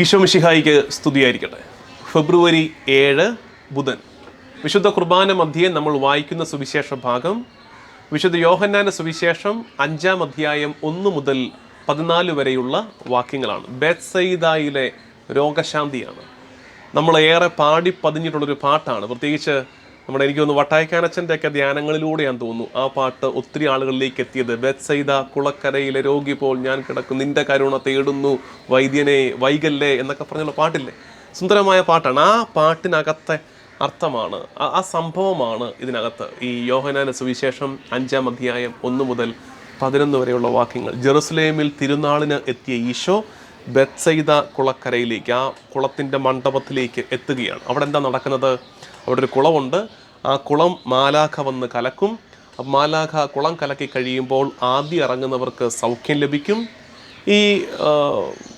ഈശോ മിഷിഹായിക്ക് സ്തുതിയായിരിക്കട്ടെ. ഫെബ്രുവരി ഏഴ് ബുധൻ. വിശുദ്ധ കുർബാന മധ്യേ നമ്മൾ വായിക്കുന്ന സുവിശേഷ ഭാഗം വിശുദ്ധ യോഹന്നാന സുവിശേഷം അഞ്ചാം അധ്യായം ഒന്ന് മുതൽ പതിനാല് വരെയുള്ള വാക്യങ്ങളാണ്. ബെത്സൈദായിലെ രോഗശാന്തിയാണ്. നമ്മൾ ഏറെ പാടി പതിഞ്ഞിട്ടുള്ളൊരു പാട്ടാണ്. പ്രത്യേകിച്ച് നമ്മുടെ എനിക്ക് തോന്നുന്നു വട്ടായക്കാനച്ഛന്റെയൊക്കെ ഒക്കെ ധ്യാനങ്ങളിലൂടെയാന്ന് തോന്നുന്നു. ആ പാട്ട് ഒത്തിരി ആളുകളിലേക്ക് എത്തിയത്. ബെത്സൈദ കുളക്കരയിലെ രോഗി പോൽ ഞാൻ കിടക്കും നിന്റെ കരുണ തേടുന്നു. വൈദ്യനെ വൈകല്ലേ എന്നൊക്കെ പറഞ്ഞുള്ള പാട്ടില്ലേ? സുന്ദരമായ പാട്ടാണ്. ആ പാട്ടിനകത്തെ അർത്ഥമാണ് ആ സംഭവമാണ് ഇതിനകത്ത്. ഈ യോഹനാന സുവിശേഷം അഞ്ചാം അധ്യായം ഒന്ന് മുതൽ പതിനൊന്ന് വരെയുള്ള വാക്യങ്ങൾ. ജെറുസലേമിൽ തിരുനാളിന് എത്തിയ ഈശോ ബെത്സൈദ കുളക്കരയിലേക്ക് ആ കുളത്തിന്റെ മണ്ഡപത്തിലേക്ക് എത്തുകയാണ്. അവിടെ എന്താ നടക്കുന്നത്? അവിടെ ഒരു കുളമുണ്ട്. ആ കുളം മാലാഖ വന്ന് കലക്കും. മാലാഖ കുളം കലക്കി കഴിയുമ്പോൾ ആദ്യം ഇറങ്ങുന്നവർക്ക് സൗഖ്യം ലഭിക്കും. ഈ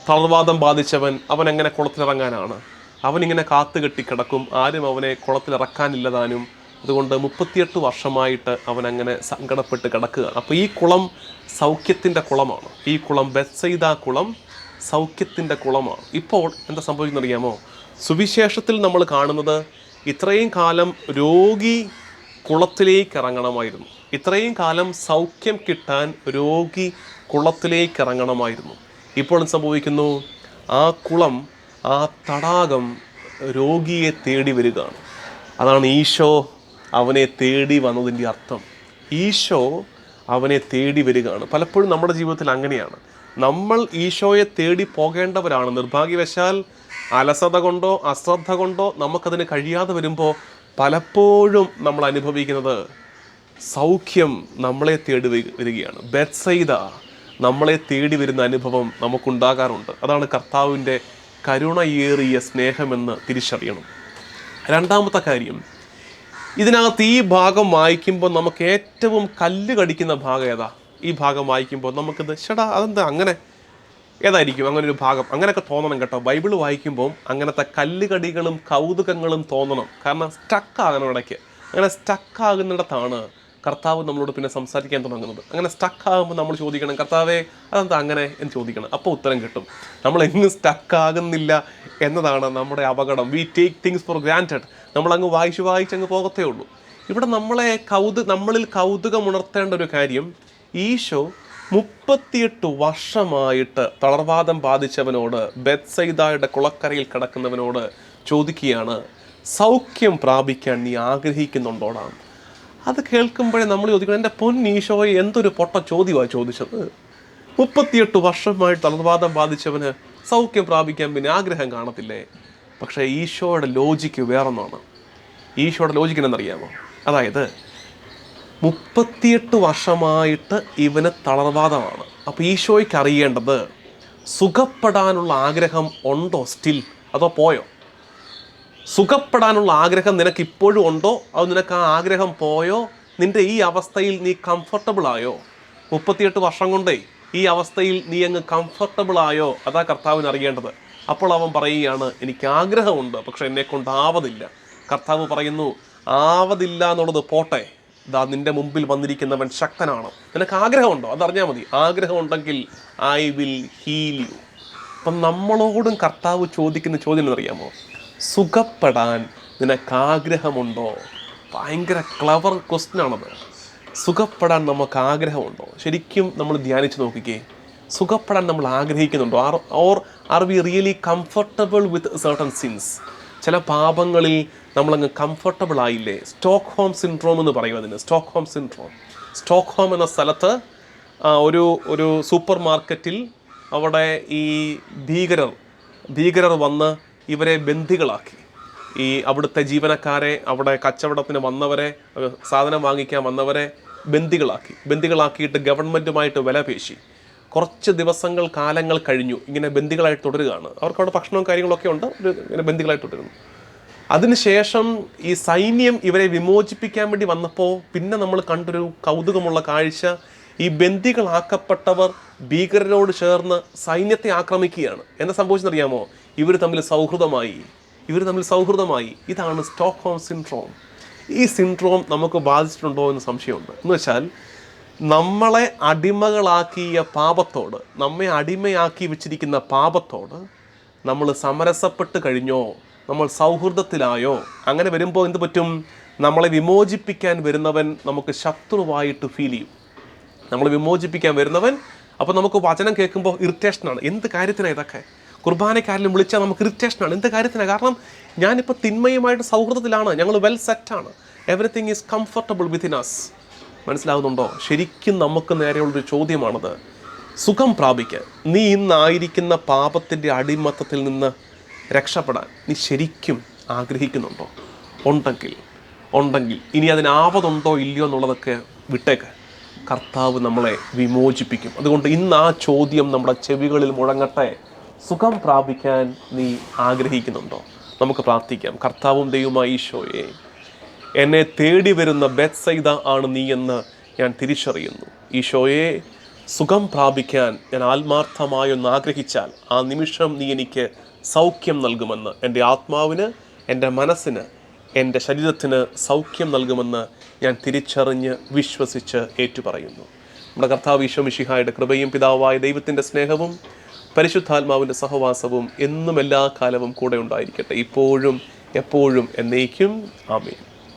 തളർവാദം ബാധിച്ചവൻ അവൻ എങ്ങനെ കുളത്തിലിറങ്ങാനാണ്? അവനിങ്ങനെ കാത്തുകെട്ടി കിടക്കും ആരും അവനെ കുളത്തിലിറക്കാനില്ലതാനും. അതുകൊണ്ട് മുപ്പത്തിയെട്ട് വർഷമായിട്ട് അവൻ അങ്ങനെ സങ്കടപ്പെട്ട് കിടക്കുകയാണ്. അപ്പോൾ ഈ കുളം സൗഖ്യത്തിന്റെ കുളമാണ്. ഈ കുളം ബെത്സൈദ കുളം. സൗഖ്യത്തിന്റെ കുളമാണ് ഇപ്പോൾ എന്താ സംഭവിക്കുന്നത് അറിയാമോ സുവിശേഷത്തിൽ നമ്മൾ കാണുന്നത് ഇത്രയും കാലം രോഗി കുളത്തിലേക്ക് ഇറങ്ങണമായിരുന്നു. ഇത്രയും കാലം സൗഖ്യം കിട്ടാൻ രോഗി കുളത്തിലേക്ക് ഇറങ്ങണമായിരുന്നു. ഇപ്പോൾ സംഭവിക്കുന്നു? ആ കുളം ആ തടാകം രോഗിയെ തേടി വരികയാണ്. അതാണ് ഈശോ അവനെ തേടി വന്നതിന്റെ അർത്ഥം. ഈശോ അവനെ തേടി വരികയാണ്. പലപ്പോഴും നമ്മുടെ ജീവിതത്തിൽ അങ്ങനെയാണ്. നമ്മൾ ഈശോയെ തേടി പോകേണ്ടവരാണ്. നിർഭാഗ്യവശാൽ അലസത കൊണ്ടോ അശ്രദ്ധ കൊണ്ടോ നമുക്കതിന് കഴിയാതെ വരുമ്പോൾ പലപ്പോഴും നമ്മൾ അനുഭവിക്കുന്നത് സൗഖ്യം നമ്മളെ തേടി വരികയാണ്. ബെത്സൈദ നമ്മളെ തേടി വരുന്ന അനുഭവം നമുക്കുണ്ടാകാറുണ്ട്. അതാണ് കർത്താവിന്റെ കരുണയേറിയ സ്നേഹമെന്ന് തിരിച്ചറിയണം. രണ്ടാമത്തെ കാര്യം ഇതിനകത്ത് ഈ ഭാഗം വായിക്കുമ്പോൾ നമുക്ക് ഏറ്റവും കല്ല് കടിക്കുന്ന ഭാഗം ഏതാ? ഈ ഭാഗം വായിക്കുമ്പോൾ നമുക്കിത് ചേടാ അതെന്താ അങ്ങനെ? ഏതായിരിക്കും അങ്ങനെ ഒരു ഭാഗം? അങ്ങനെയൊക്കെ തോന്നണം കേട്ടോ. ബൈബിൾ വായിക്കുമ്പോൾ അങ്ങനത്തെ കല്ലുകടികളും കൗതുകങ്ങളും തോന്നണം. കാരണം സ്റ്റക്കാകണം ഇടയ്ക്ക്. അങ്ങനെ സ്റ്റക്കാകുന്നിടത്താണ് കർത്താവ് നമ്മളോട് പിന്നെ സംസാരിക്കാൻ തുടങ്ങുന്നത്. അങ്ങനെ സ്റ്റക്കാകുമ്പോൾ നമ്മൾ ചോദിക്കണം കർത്താവേ അതെന്താ അങ്ങനെ? എന്ന് ചോദിക്കണം. അപ്പോൾ ഉത്തരം കിട്ടും. നമ്മൾ എങ്ങും സ്റ്റക്കാകുന്നില്ല എന്നതാണ് നമ്മുടെ അപകടം. We take things for granted നമ്മളങ്ങ് വായിച്ച് വായിച്ച് അങ്ങ് പോകത്തേ ഉള്ളൂ. ഇവിടെ നമ്മളെ കൗതു നമ്മളിൽ കൗതുകം ഉണർത്തേണ്ട ഒരു കാര്യം ഈശോ മുപ്പത്തിയെട്ട് വർഷമായിട്ട് തളർവാദം ബാധിച്ചവനോട് ബെത്സൈദായുടെ കുളക്കരയിൽ കിടക്കുന്നവനോട് ചോദിക്കുകയാണ് സൗഖ്യം പ്രാപിക്കാൻ നീ ആഗ്രഹിക്കുന്നുണ്ടോടാ? അത് കേൾക്കുമ്പോഴേ നമ്മൾ ചോദിക്കണം എന്റെ പൊന്നീശോയെ എന്തൊരു പൊട്ട ചോദ്യമാണ് ചോദിച്ചത്? മുപ്പത്തിയെട്ട് വർഷമായിട്ട് തളർവാദം ബാധിച്ചവന് സൗഖ്യം പ്രാപിക്കാൻ പിന്നെ ആഗ്രഹം കാണത്തില്ലേ? പക്ഷേ ഈശോയുടെ ലോജിക്ക് വേറൊന്നാണ്. ഈശോയുടെ ലോജിക്കിനെന്നറിയാമോ അതായത് മുപ്പത്തിയെട്ട് വർഷമായിട്ട് ഇവന് തളർവാദമാണ് അപ്പോൾ ഈശോയ്ക്ക് അറിയേണ്ടത് സുഖപ്പെടാനുള്ള ആഗ്രഹം ഉണ്ടോ സ്റ്റിൽ അതോ പോയോ? സുഖപ്പെടാനുള്ള ആഗ്രഹം നിനക്ക് ഇപ്പോഴും ഉണ്ടോ? അത് നിനക്ക് ആ ആഗ്രഹം പോയോ? നിന്റെ ഈ അവസ്ഥയിൽ നീ കംഫർട്ടബിൾ ആയോ? മുപ്പത്തിയെട്ട് വർഷം കൊണ്ടേ ഈ അവസ്ഥയിൽ നീ അങ്ങ് കംഫർട്ടബിൾ ആയോ? അതാ കർത്താവിന് അറിയേണ്ടത്. അപ്പോൾ അവൻ പറയുകയാണ് എനിക്ക് ആഗ്രഹമുണ്ട് പക്ഷെ എന്നെ കൊണ്ട് ആവതില്ല. കർത്താവ് പറയുന്നു ആവതില്ല എന്നുള്ളത് പോട്ടെ. ദാ നിന്റെ മുമ്പിൽ വന്നിരിക്കുന്നവൻ ശക്തനാണ്. നിനക്ക് ആഗ്രഹമുണ്ടോ? അതറിഞ്ഞാൽ മതി. ആഗ്രഹമുണ്ടെങ്കിൽ ഐ വിൽ ഹീൽ യു അപ്പം നമ്മളോടും കർത്താവ് ചോദിക്കുന്ന ചോദ്യം എന്നറിയാമോ? സുഖപ്പെടാൻ നിനക്ക് ആഗ്രഹമുണ്ടോ ഭയങ്കര ക്ലവർ ക്വസ്റ്റ്യൻ ആണത്. സുഖപ്പെടാൻ നമുക്ക് ആഗ്രഹമുണ്ടോ? ശരിക്കും നമ്മൾ ധ്യാനിച്ച് നോക്കിക്കേ. സുഖപ്പെടാൻ നമ്മൾ ആഗ്രഹിക്കുന്നുണ്ടോ? Are or are we really comfortable with certain sins ചില പാപങ്ങളിൽ നമ്മളങ്ങ് കംഫർട്ടബിൾ ആയില്ലേ? സ്റ്റോക്ക് ഹോം സിൻഡ്രോം എന്ന് പറയും അതിന്. Stockholm syndrome Stockholm എന്ന സ്ഥലത്ത് ഒരു ഒരു സൂപ്പർ മാർക്കറ്റിൽ അവിടെ ഈ ഭീകരർ ഭീകരർ വന്ന് ഇവരെ ബന്ദികളാക്കി. ഈ അവിടുത്തെ ജീവനക്കാരെ അവിടെ കച്ചവടത്തിന് വന്നവരെ സാധനം വാങ്ങിക്കാൻ വന്നവരെ ബന്ദികളാക്കി. ബന്ദികളാക്കിയിട്ട് ഗവൺമെന്റുമായിട്ട് വില പേശി കുറച്ച് ദിവസങ്ങൾ കാലങ്ങൾ കഴിഞ്ഞു ഇങ്ങനെ ബന്ദികളായിട്ട് തുടരുകയാണ്. അവർക്ക് അവിടെ ഭക്ഷണവും കാര്യങ്ങളൊക്കെ ഉണ്ട്. ഒരു ഇങ്ങനെ ബന്ദികളായിട്ട് തുടരുന്നു. അതിനുശേഷം ഈ സൈന്യം ഇവരെ വിമോചിപ്പിക്കാൻ വേണ്ടി വന്നപ്പോൾ പിന്നെ നമ്മൾ കണ്ടൊരു കൗതുകമുള്ള കാഴ്ച. ഈ ബന്ദികളാക്കപ്പെട്ടവർ ഭീകരരോട് ചേർന്ന് സൈന്യത്തെ ആക്രമിക്കുകയാണ്. എന്താ സംഭവിച്ചെന്നറിയാമോ? ഇവർ തമ്മിൽ സൗഹൃദമായി. ഇവർ തമ്മിൽ സൗഹൃദമായി. ഇതാണ് സ്റ്റോക്ക് ഹോം സിൻഡ്രോം. ഈ സിൻഡ്രോം നമുക്ക് ബാധിച്ചിട്ടുണ്ടോ എന്ന് സംശയമുണ്ട്. എന്ന് വെച്ചാൽ നമ്മളെ അടിമകളാക്കിയ പാപത്തോട് നമ്മെ അടിമയാക്കി വെച്ചിരിക്കുന്ന പാപത്തോട് നമ്മൾ സമരസപ്പെട്ട് കഴിഞ്ഞോ നമ്മൾ സൗഹൃദത്തിലായോ അങ്ങനെ വരുമ്പോൾ എന്ത് പറ്റും? നമ്മളെ വിമോചിപ്പിക്കാൻ വരുന്നവൻ നമുക്ക് ശത്രുവായിട്ട് ഫീൽ ചെയ്യും. നമ്മൾ വിമോചിപ്പിക്കാൻ വരുന്നവൻ അപ്പോൾ നമുക്ക് വചനം കേൾക്കുമ്പോൾ ഇറിറ്റേഷനാണ് എന്ത് കാര്യത്തിനാണ് ഇതൊക്കെ? കുർബാനക്കാരിലും വിളിച്ചാൽ നമുക്ക് ഇറിറ്റേഷനാണ് എന്ത് കാര്യത്തിനാണ് കാരണം ഞാനിപ്പോൾ തിന്മയുമായിട്ട് സൗഹൃദത്തിലാണ്. ഞങ്ങൾ വെൽ സെറ്റാണ് everything is comfortable within us മനസ്സിലാകുന്നുണ്ടോ ശരിക്കും നമുക്ക് നേരെയുള്ളൊരു ചോദ്യമാണത്. സുഖം പ്രാപിക്കാൻ. നീ ഇന്നായിരിക്കുന്ന പാപത്തിന്റെ അടിമത്തത്തിൽ നിന്ന് രക്ഷപ്പെടാൻ നീ ശരിക്കും ആഗ്രഹിക്കുന്നുണ്ടോ? ഉണ്ടെങ്കിൽ ഉണ്ടെങ്കിൽ. ഇനി അതിനാവതുണ്ടോ ഇല്ലയോ എന്നുള്ളതൊക്കെ വിട്ടേക്ക്. കർത്താവ് നമ്മളെ വിമോചിപ്പിക്കും. അതുകൊണ്ട് ഇന്ന് ആ ചോദ്യം നമ്മുടെ ചെവികളിൽ മുഴങ്ങട്ടെ. സുഖം പ്രാപിക്കാൻ നീ ആഗ്രഹിക്കുന്നുണ്ടോ? നമുക്ക് പ്രാർത്ഥിക്കാം. കർത്താവും ദൈവമായി ഈശോയെ എന്നെ തേടി വരുന്ന ബെത്സൈദ ആണ് നീ എന്ന് ഞാൻ തിരിച്ചറിയുന്നു. ഈശോയെ സുഖം പ്രാപിക്കാൻ ഞാൻ ആത്മാർത്ഥമായൊന്ന് ആഗ്രഹിച്ചാൽ ആ നിമിഷം നീ എനിക്ക് സൗഖ്യം നൽകുമെന്ന് എന്റെ ആത്മാവിന് എന്റെ മനസ്സിന് എന്റെ ശരീരത്തിന് സൗഖ്യം നൽകുമെന്ന് ഞാൻ തിരിച്ചറിഞ്ഞ് വിശ്വസിച്ച് ഏറ്റുപറയുന്നു. നമ്മുടെ കർത്താവ് ഈശോ മിശിഹായുടെ കൃപയും പിതാവായ ദൈവത്തിന്റെ സ്നേഹവും പരിശുദ്ധാത്മാവിന്റെ സഹവാസവും എന്നും എല്ലാ കാലവും കൂടെ ഉണ്ടായിരിക്കട്ടെ. ഇപ്പോഴും എപ്പോഴും എന്നേക്കും. ആമേൻ.